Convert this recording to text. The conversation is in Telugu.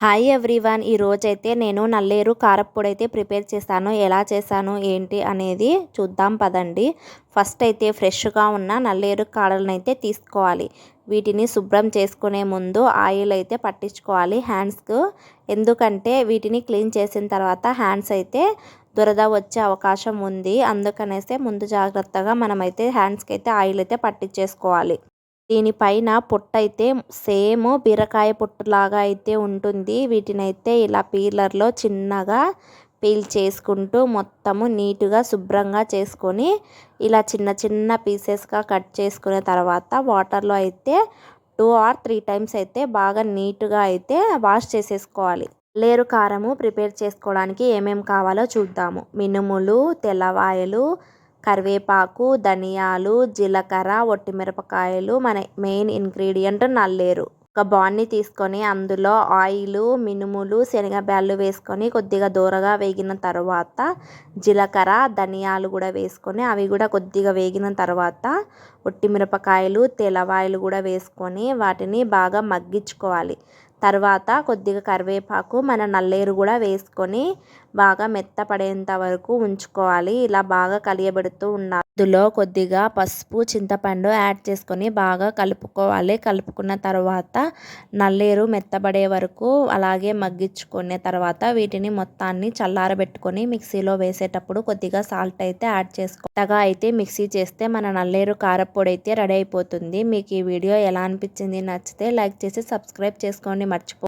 హాయ్ ఎవ్రీవన్ ఈ రోజైతే నేను నల్లేరు కారప్పొడి అయితే ప్రిపేర్ చేశాను. ఎలా చేశాను ఏంటి అనేది చూద్దాం పదండి. ఫస్ట్ అయితే ఫ్రెష్గా ఉన్న నల్లేరు కాడలను అయితే తీసుకోవాలి. వీటిని శుభ్రం చేసుకునే ముందు ఆయిల్ అయితే పట్టించుకోవాలి హ్యాండ్స్కు. ఎందుకంటే వీటిని క్లీన్ చేసిన తర్వాత హ్యాండ్స్ అయితే దురద వచ్చే అవకాశం ఉంది. అందుకనేస్తే ముందు జాగ్రత్తగా మనమైతే హ్యాండ్స్కి అయితే ఆయిల్ అయితే పట్టించేసుకోవాలి. దీనిపైన పొట్టయితే సేమ్ బీరకాయ పొట్టులాగా అయితే ఉంటుంది. వీటినైతే ఇలా పీలర్లో చిన్నగా పీల్ చేసుకుంటూ మొత్తము నీట్గా శుభ్రంగా చేసుకొని ఇలా చిన్న చిన్న పీసెస్గా కట్ చేసుకున్న తర్వాత వాటర్లో అయితే టూ ఆర్ త్రీ టైమ్స్ అయితే బాగా నీట్గా అయితే వాష్ చేసేసుకోవాలి. లేరు కారము ప్రిపేర్ చేసుకోవడానికి ఏమేమి కావాలో చూద్దాము. మినుములు తెల్లవాయలు కరివేపాకు ధనియాలు జీలకర్ర ఒట్టిమిరపకాయలు మన మెయిన్ ఇంగ్రీడియంట్ నల్లేరు. ఒక బాన్ని తీసుకొని అందులో ఆయిల్ మినుములు శనగబ్యాళ్ళు వేసుకొని కొద్దిగా దూరగా వేగిన తర్వాత జీలకర్ర ధనియాలు కూడా వేసుకొని అవి కూడా కొద్దిగా వేగిన తర్వాత ఒట్టిమిరపకాయలు తెల్లవాయలు కూడా వేసుకొని వాటిని బాగా మగ్గించుకోవాలి. తర్వాత కొద్దిగా కరివేపాకు మన నల్లేరు కూడా వేసుకొని బాగా మెత్తపడేంత వరకు ఉంచుకోవాలి. ఇలా బాగా కలియబెడుతూ ఉండాలి. ఇందులో కొద్దిగా పసుపు చింతపండు యాడ్ చేసుకొని బాగా కలుపుకోవాలి. కలుపుకున్న తర్వాత నల్లేరు మెత్తబడే వరకు అలాగే మగ్గించుకునే తర్వాత వీటిని మొత్తాన్ని చల్లారబెట్టుకొని మిక్సీలో వేసేటప్పుడు కొద్దిగా సాల్ట్ అయితే యాడ్ చేసుకోగా అయితే మిక్సీ చేస్తే మన నల్లేరు కారపొడి అయితే రెడీ అయిపోతుంది. మీకు ఈ వీడియో ఎలా అనిపించింది నచ్చితే లైక్ చేసి సబ్స్క్రైబ్ చేసుకోండి. మర్చిపో